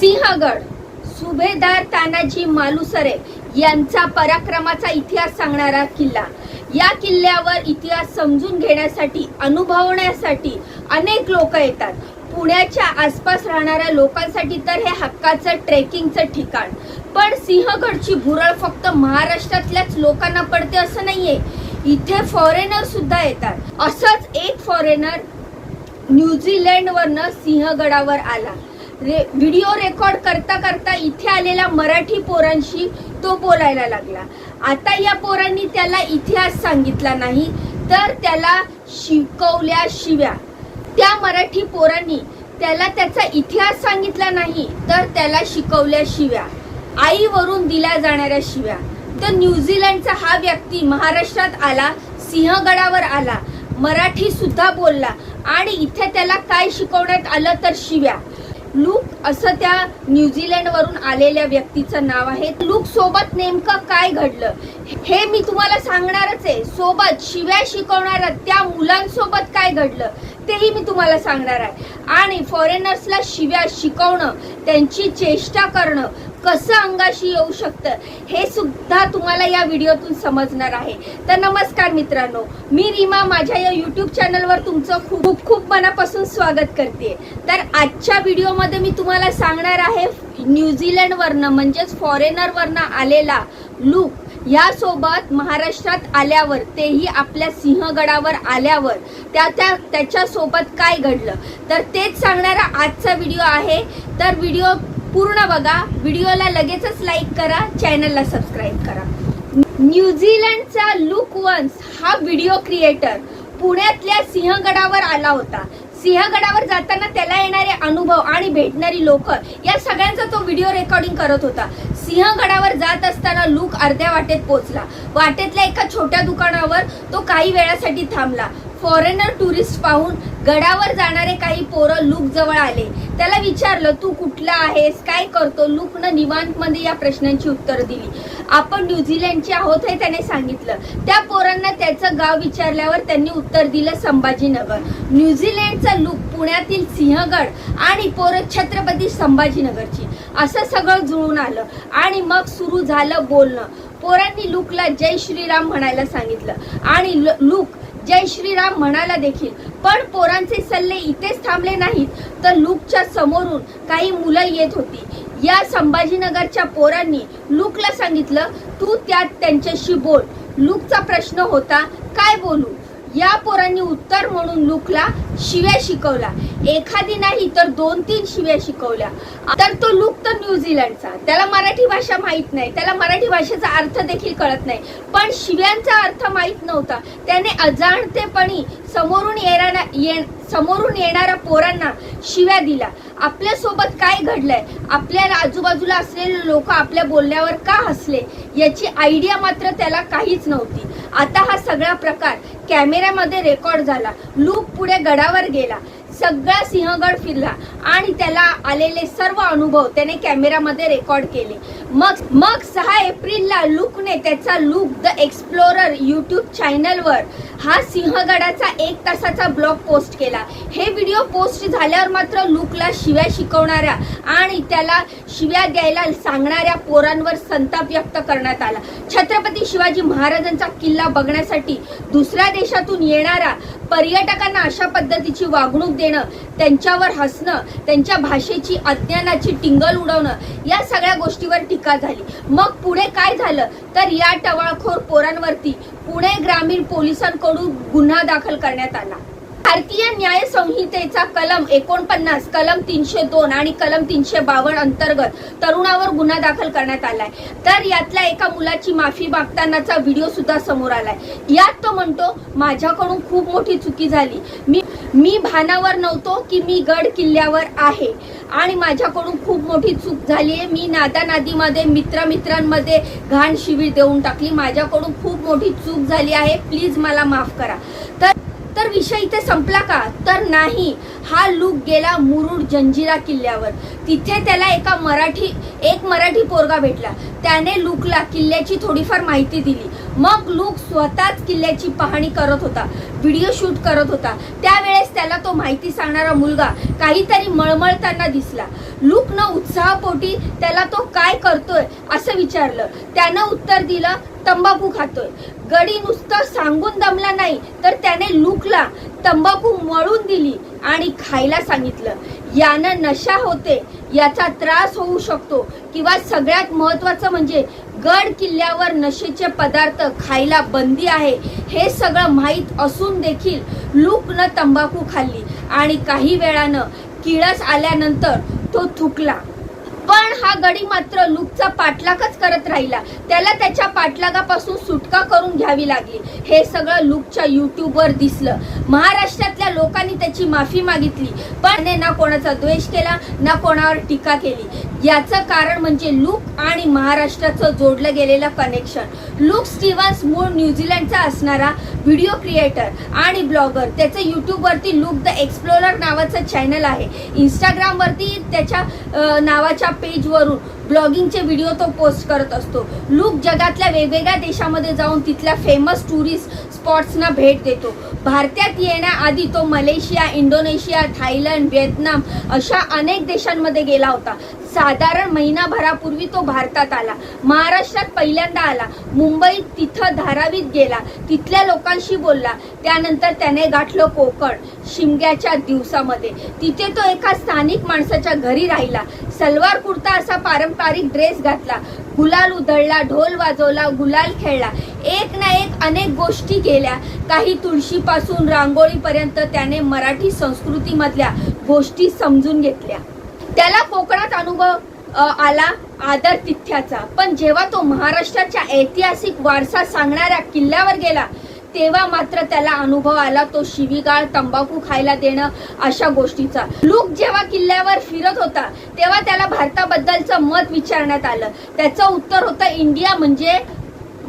सिंहगड सुभेदार तानाजी मालुसरे यांचा पराक्रमाचा इतिहास सांगणारा किल्ला. या किल्ल्यावर इतिहास समजून घेण्यासाठी अनुभवण्यासाठी अनेक लोक येतात. पुण्याच्या आसपास राहणाऱ्या लोकांसाठी तर हे हक्काचं ट्रेकिंगचं ठिकाण. पण सिंहगडची भुरळ फक्त महाराष्ट्रातल्याच लोकांना पडते असं नाहीये. इथे फॉरेनर सुद्धा येतात. असंच एक फॉरेनर न्यूझीलंडवरनं सिंहगडावर आला. रे व्हिडिओ रेकॉर्ड करता करता इथे आलेल्या मराठी पोरांशी तो बोलायला लागला. आता या पोरांनी त्याला इतिहास सांगितला नाही तर त्याला शिकवल्या शिव्या. त्या मराठी पोरांनी त्याला त्याचा इतिहास सांगितला नाही तर त्याला शिकवल्या शिव्या. आईवरून दिल्या जाणाऱ्या शिव्या. तर न्यूझीलंडचा हा व्यक्ती महाराष्ट्रात आला सिंहगडावर आला मराठी सुद्धा बोलला आणि इथे त्याला काय शिकवण्यात आलं तर शिव्या. लूक असं त्या न्यूझीलंड वरून आलेल्या व्यक्तीचं नाव आहे. लूक सोबत नेमकं काय घडलं? हे मी तुम्हाला सांगणारच आहे. सोबत शिव्या शिकवणाऱ्या त्या मुलांसोबत काय घडलं? तेही मी तुम्हाला सांगणार आहे. आणि फॉरेनर्सला शिव्या शिकवणं त्यांची चेष्टा करणं कसं अंगाशी येऊ शकतं हे सुद्धा तुम्हाला या व्हिडिओतून समजणार आहे. तर नमस्कार मित्रांनो मी रीमा माझ्या या यूट्यूब चॅनलवर तुमचं खूप खूप खूप मनापासून स्वागत करते. तर आजच्या व्हिडिओमध्ये मी तुम्हाला सांगणार आहे न्यूझीलंडवरनं म्हणजेच फॉरेनरवरनं आलेला लूक यासोबत महाराष्ट्रात आल्यावर तेही आपल्या सिंहगडावर आल्यावर त्या त्या त्याच्यासोबत काय घडलं? तर तेच सांगणारा आजचा व्हिडिओ आहे. तर व्हिडिओ पूर्ण बघा. व्हिडिओला लगेचच लाईक करा. चॅनलला सबस्क्राईब करा. न्यूझीलंडचा लुक वन्स हा व्हिडिओ क्रिएटर पुण्यातल्या सिंहगडावर आला होता. सिंहगडावर जाताना त्याला येणारे अनुभव आणि भेटणारी लोक या सगळ्यांचा तो व्हिडिओ रेकॉर्डिंग करत होता. सिंहगडावर जात असताना लूक अर्ध्या वाटेत पोहोचला. वाटेतल्या एका छोट्या दुकानावर तो काही वेळासाठी थांबला. फॉरेनर टुरिस्ट पाहून गडावर जाणारे काही पोरं लूक जवळ आले. त्याला विचारलं तू कुठला आहेस? काय करतो? लूकनं निवांत मध्ये या प्रश्नांची उत्तर दिली. आपण न्यूझीलंडचे आहोत हे त्याने सांगितलं. त्या पोरांना त्याचं गाव विचारल्यावर त्यांनी उत्तर दिलं संभाजीनगर. न्यूझीलंडचा लूक पुण्यातील सिंहगड आणि पोरं छत्रपती संभाजीनगरची. असं सगळं जुळून आलं आणि मग सुरू झालं बोलणं. पोरांनी लुकला जय श्रीराम म्हणायला सांगितलं. आणि ल- लूक जय श्रीराम म्हणाला देखील. पण पोरांचे सल्ले इथेच थांबले नाहीत तर लूकच्या समोरून काही मुलं येत होती. या संभाजीनगरच्या पोरांनी लूकला सांगितलं तू त्यात त्यांच्याशी बोल. लूकचा प्रश्न होता काय बोलू? या पोरांनी उत्तर म्हणून लुकला शिव्या शिकवला एखादी नाही तर दोन तीन शिव्या शिकवल्या. तर तो लुक तर न्यूझीलंडचा त्याला मराठी भाषा माहीत नाही. त्याला मराठी भाषेचा अर्थ देखील कळत नाही. पण शिव्यांचा अर्थ माहीत नव्हता. त्याने अजाणतेपणी समोरून येणाऱ्या ये समोरून येणाऱ्या पोरांना शिव्या दिला आपल्यासोबत काय घडलंय? आपल्या आजूबाजूला असलेले लोक आपल्या बोलण्यावर का हसले? याची आयडिया मात्र त्याला काहीच नव्हती. आता हा सगळा प्रकार कॅमेऱ्यामध्ये रेकॉर्ड झाला. लूक पुढे गडावर गेला. सगळा सिंहगड फिरला आणि त्याला आलेले सर्व अनुभव त्याने कॅमेरामध्ये रेकॉर्ड केले. मग मग सहा एप्रिलला लूकने त्याचा लूक द एक्सप्लोरर युट्यूब चॅनलवर हा सिंहगडाचा एक तासाचा ब्लॉग पोस्ट केला. हे व्हिडिओ पोस्ट झाल्यावर मात्र लुकला शिव्या शिकवणाऱ्या आणि त्याला शिव्या द्यायला सांगणाऱ्या पोरांवर संताप व्यक्त करण्यात आला. छत्रपती शिवाजी महाराजांचा किल्ला बघण्यासाठी दुसऱ्या देशातून येणाऱ्या पर्यटकांना अशा पद्धतीची वागणूक देणं त्यांच्यावर हसणं त्यांच्या भाषेची अज्ञानाची टिंगल उडवणं या सगळ्या गोष्टीवर टीका झाली. मग पुढे काय झालं? तर या टवाळखोर पोरांवरती पुणे ग्रामीण पोलिसांकडून गुन्हा दाखल करण्यात आला. भारतीय न्याय संहितेचा कलम एकोणपन्नास कलम तीनशे दोन आणि कलम तीनशे बावन्न अंतर्गत तरुणावर गुन्हा दाखल करण्यात आलाय. तर यातल्या एका मुलाची माफी मागतानाचा व्हिडिओ सुद्धा समोर आलाय. यात तो म्हणतो माझ्याकडून खूप मोठी चुकी झाली. मी मी भानावर नव्हतो की मी गड किल्ल्यावर आहे. आणि माझ्याकडून खूप मोठी चूक झाली आहे. मी नादा नादीमध्ये मित्र मित्रांमध्ये घाण शिवीर देऊन टाकली. माझ्याकडून खूप मोठी चूक झाली आहे. प्लीज मला माफ करा. तर तर विषय इथे संपला का? तर नाही. हा लूक गेला मुरुड जंजिरा किल्ल्यावर. तिथे त्याला एका मराठी एक मराठी पोरगा भेटला. त्याने लूकला किल्ल्याची थोडीफार माहिती दिली. मग लूक स्वतःच किल्ल्याची पाहणी करत होता. व्हिडिओ शूट करत होता. त्यावेळेस त्याला तो माहिती सांगणारा मुलगा काहीतरी मळमळताना दिसला. लूकनं उत्साहापोटी त्याला तो काय करतोय असं विचारलं. त्यानं उत्तर दिलं तंबाखू खातोय. गडी नुसतं सांगून दमला नाही तर त्याने लूकला तंबाखू मळून दिली आणि खायला सांगितलं. यानं नशा होते याचा त्रास होऊ शकतो किंवा सगळ्यात महत्वाचं म्हणजे गड किल्ल्यावर नशेचे पदार्थ खायला बंदी आहे हे सगळं माहीत असून देखील लूकनं तंबाखू खाल्ली. आणि काही वेळानं किळस आल्यानंतर तो थुकला. पण हा गडी मात्र लूकचा पाठलागच करत राहिला. त्याला त्याच्या पाठलागापासून सुटका करून घ्यावी लागली. हे सगळं लुकच्या युट्यूबवर दिसलं. महाराष्ट्रातल्या लोकांनी त्याची माफी मागितली. पण ना कोणाचा द्वेष केला ना कोणावर टीका केली. याचं कारण म्हणजे लूक आणि महाराष्ट्राचं जोडलं गेलेलं कनेक्शन लुक स्टीव्हन्स मूळ न्यूझीलंडचा असणारा व्हिडिओ क्रिएटर आणि ब्लॉगर त्याचं यूट्यूबवरती लूक द एक्सप्लोरर नावाचं चॅनल आहे. इंस्टाग्रामवरती त्याच्या नावाच्या पेजवरून ब्लॉगिंगचे व्हिडिओ तो पोस्ट करत असतो. लूक जगातल्या वेगवेगळ्या देशामध्ये जाऊन तिथल्या फेमस टुरिस्ट स्पॉट्सना भेट देतो. भारतात येण्याआधी तो मलेशिया इंडोनेशिया थायलंड व्हिएतनाम अशा अनेक देशांमध्ये गेला होता. साधारण महिनाभरापूर्वी तो भारतात आला. महाराष्ट्रात पहिल्यांदा आला. मुंबईत तिथं धारावीत गेला. तिथल्या लोकांशी बोलला. त्यानंतर त्याने गाठलं कोकण शिमग्याच्या दिवसामध्ये. तिथे तो एका स्थानिक माणसाच्या घरी राहिला. सलवार कुर्ता असा पारंपरिक ड्रेस घातला. गुलाल उधळला ढोल वाजवला गुलाल खेळला. एक ना एक अनेक गोष्टी केल्या. काही तुळशीपासून रांगोळीपर्यंत त्याने मराठी संस्कृतीमधल्या गोष्टी समजून घेतल्या. त्याला कोकणात अनुभव आला आदर तिथ्याचा. पण जेव्हा तो महाराष्ट्राच्या ऐतिहासिक वारसा सांगणाऱ्या किल्ल्यावर गेला तेव्हा मात्र त्याला अनुभव आला तो शिवीगाळ तंबाखू खायला देणं अशा गोष्टीचा. लूक जेव्हा किल्ल्यावर फिरत होता तेव्हा त्याला भारताबद्दलचं मत विचारण्यात आलं. त्याचं उत्तर होतं इंडिया म्हणजे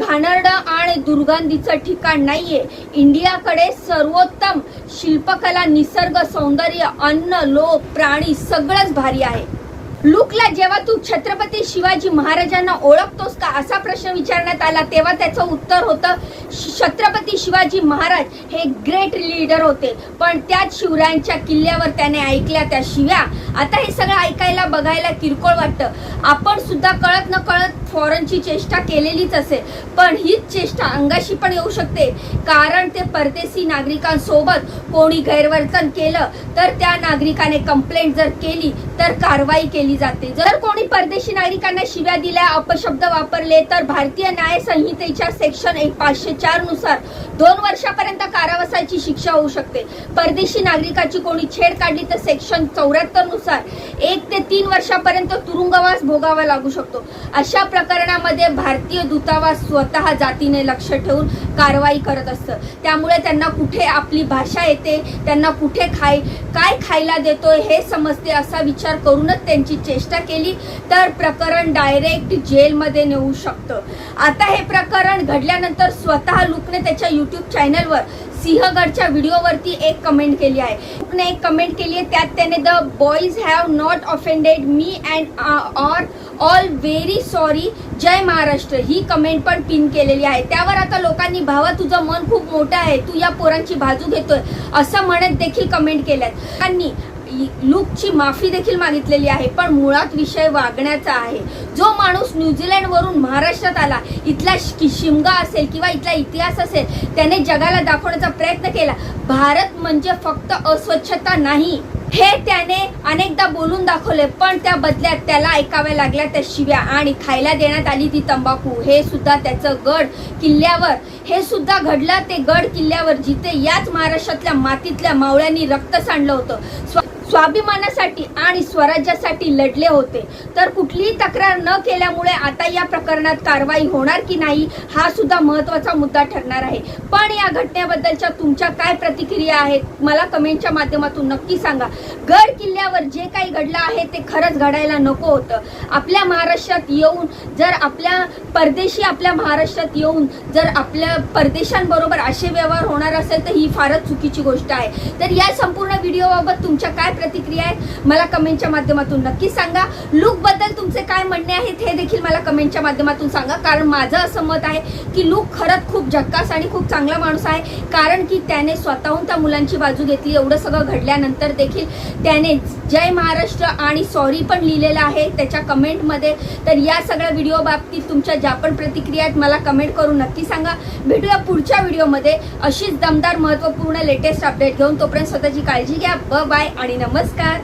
घाणेरडं आणि दुर्गंधीचं ठिकाण नाहीये. इंडियाकडे सर्वोत्तम शिल्पकला निसर्ग सौंदर्य अन्न लोक प्राणी सगळंच भारी आहे. लुकला जेव्हा तू छत्रपती शिवाजी महाराजांना ओळखतोस का असा प्रश्न विचारण्यात आला तेव्हा त्याचं उत्तर होतं श- छत्रपती शिवाजी महाराज हे ग्रेट लीडर होते. पण त्याच शिवरायांच्या किल्ल्यावर त्याने ऐकल्या त्या शिव्या. आता हे सगळं ऐकायला बघायला किरकोळ वाटतं. आपण सुद्धा कळत न कळत फॉरेनची चेष्टा केलेलीच असेल. पण हीच चेष्टा अंगाशी पण येऊ शकते. कारण ते परदेशी नागरिकांसोबत कोणी गैरवर्तन केलं तर त्या नागरिकाने कंप्लेंट जर केली तर कारवाई केली जाते. जर कोणी परदेशी नागरिकांना शिव्या दिल्या अपशब्द वापरले तर भारतीय न्याय संहितेच्या सेक्शन एक पाचशे चारनुसार दोन वर्षापर्यंत कारावासाची शिक्षा होऊ शकते. परदेशी नागरिकाची कोणी छेड काढली तर सेक्शन चौऱ्याहत्तरनुसार एक ते तीन वर्षापर्यंत तुरुंगवास भोगावा लागू शकतो. अशा प्रकरणामध्ये भारतीय दूतावास स्वतः जातीने लक्ष ठेवून कारवाई करत असतं. त्यामुळे त्यांना कुठे आपली भाषा येते त्यांना कुठे खाय काय खायला देतोय हे समजते असा विचार करूनच त्यांची चेष्टा केली तर प्रकरण डायरेक्ट जेलमध्ये नेऊ शकतं. आता हे प्रकरण घडल्यानंतर स्वतः लुकने त्याच्या युट्यूब चॅनलवर सिंहगडच्या व्हिडिओवरती एक कमेंट केली आहे. लुकने एक कमेंट केली आहे त्यात त्याने the boys have not offended me and or all very sorry Jai Maharashtra he comment पण पिन केलेली आहे. त्यावर आता लोकांनी भावा तुझं मन खूप मोठं आहे. तू या पोरांची बाजू घेतोय. असं म्हणत देखील कमेंट केल्यात. त्यांनी लूकची माफी देखील मागितलेली आहे पण मुळात विषय वागण्याचा आहे. जो माणूस न्यूझीलंड वरून महाराष्ट्रात आला इथला शि- शिमगा असेल किंवा इथला इतिहास असेल त्याने जगाला दाखवण्याचा प्रयत्न केला. भारत म्हणजे फक्त अस्वच्छता नाही. हे त्याने अनेकदा बोलून दाखवले पण त्या बदल्यात त्याला ऐकाव्या लागल्या त्या शिव्या. आणि खायला देण्यात आली ती तंबाखू. हे सुद्धा त्याचं गड किल्ल्यावर हे सुद्धा घडलं ते गड किल्ल्यावर जिथे याच महाराष्ट्रातल्या मातीतल्या मावळ्यांनी रक्त सांडलं होतं. स्वाभिमानासाठी आणि स्वराज्यासाठी लढले होते. तर कुठलीही तक्रार न केल्यामुळे आता या प्रकरणात कारवाई होणार की नाही हा सुद्धा महत्त्वाचा मुद्दा ठरणार आहे. पण या घटनेबद्दलच्या तुमच्या काय प्रतिक्रिया आहेत मला कमेंटच्या माध्यमातून नक्की सांगा. गड किल्ल्यावर जे काही घडलं आहे ते खरंच घडायला नको होतं. आपल्या महाराष्ट्रात येऊन जर आपल्या परदेशी आपल्या महाराष्ट्रात येऊन जर आपल्या परदेशांबरोबर असे व्यवहार होणार असेल तर ही फारच चुकीची गोष्ट आहे. तर या संपूर्ण व्हिडिओबाबत तुमच्या काय प्रतिक्रिया आहेत मला कमेंटच्या माध्यमातून नक्की सांगा. लुकबद्दल तुमचे काय म्हणणे आहेत हे देखील मला कमेंटच्या माध्यमातून सांगा. कारण माझं असं मत आहे की लुक खरंच खूप झक्कास आणि खूप चांगला माणूस आहे. कारण की त्याने स्वतःहून त्या मुलांची बाजू घेतली. एवढं सगळं घडल्यानंतर देखील त्याने जय महाराष्ट्र आणि सॉरी पण लिहिलेलं आहे त्याच्या कमेंटमध्ये. तर या सगळ्या व्हिडिओ बाबतीत तुमच्या ज्या पण प्रतिक्रिया आहेत मला कमेंट करून नक्की सांगा. भेटूया पुढच्या व्हिडिओमध्ये अशीच दमदार महत्त्वपूर्ण लेटेस्ट अपडेट घेऊन तोपर्यंत स्वतःची काळजी घ्या. ब बाय आणि नमस्कार.